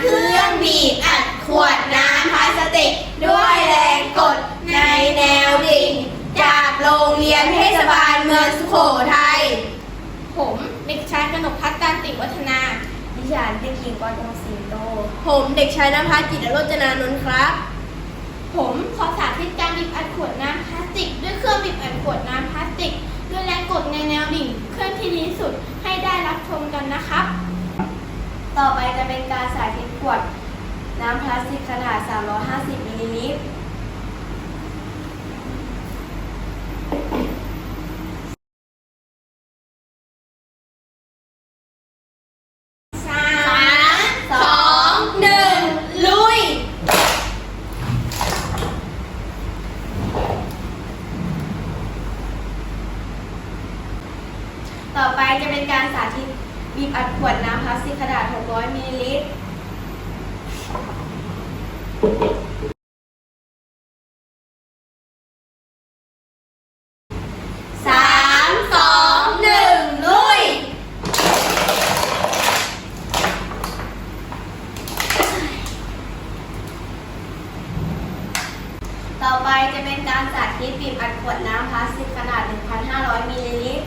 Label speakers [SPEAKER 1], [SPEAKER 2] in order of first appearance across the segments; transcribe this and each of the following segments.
[SPEAKER 1] เครื่องบีบอัดขวดน้ำพลาสติกด้วยแรงกดในแนวดิ่งจากโรงเรียนเทศบาลเมืองสุโขทัยผมเด็กชายกนกพัฒน์ตันติวัฒนา
[SPEAKER 2] ดิฉันเด็กหญิงกวางทองสิงโต
[SPEAKER 1] ผมเด็กชายนภัสจิตรโรจนานนท์ครับ
[SPEAKER 3] ผมขอสาธิตการบีบอัดขวดน้ำพลาสติก ด้วยเครื่องบีบอัดขวดน้ำพลาสติก ด้วยแรงกดในแนวดิ่งเครื่องที่ดีที่สุดให้ได้รับชมกันนะครับ
[SPEAKER 2] ต่อไปจะเป็นการสาธิตขวดน้ำพลาสติกขนาด 350มิลลิลิตร
[SPEAKER 1] สามสองหนึ่งลุย
[SPEAKER 2] ต่อไปจะเป็นการสาธิตบีบอัดขวดน้ำพลาสติกขนาด 600 มิลลิลิตร
[SPEAKER 1] สาม สอง หนึ่ง ลุย
[SPEAKER 2] ต่อไปจะเป็นการสาธิตบีบอัดขวดน้ำพลาสติกขนาด 1,500 มิลลิลิตร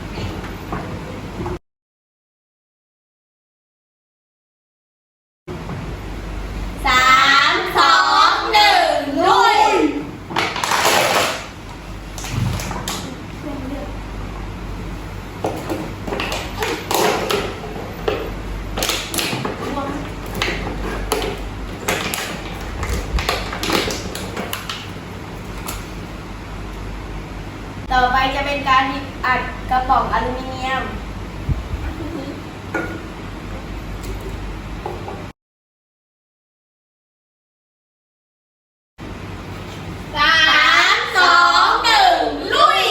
[SPEAKER 2] ต่อไปจะเป็นการบีบอัดกระป๋องอลูมิเนียม
[SPEAKER 1] สามสองหนึ่งลุย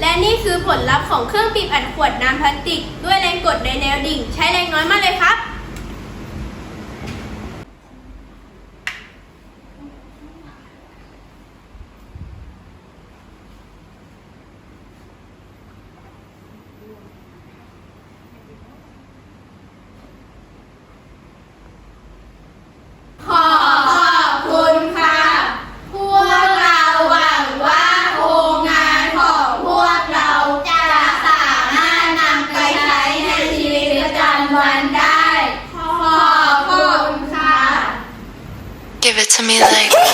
[SPEAKER 1] และนี่คือผลลัพธ์ของเครื่องบีบอัดขวดน้ำพลาสติก ด้วยแรงกดในแนวดิ่ง ใช้แรงน้อยมากเลยครับ
[SPEAKER 4] to me like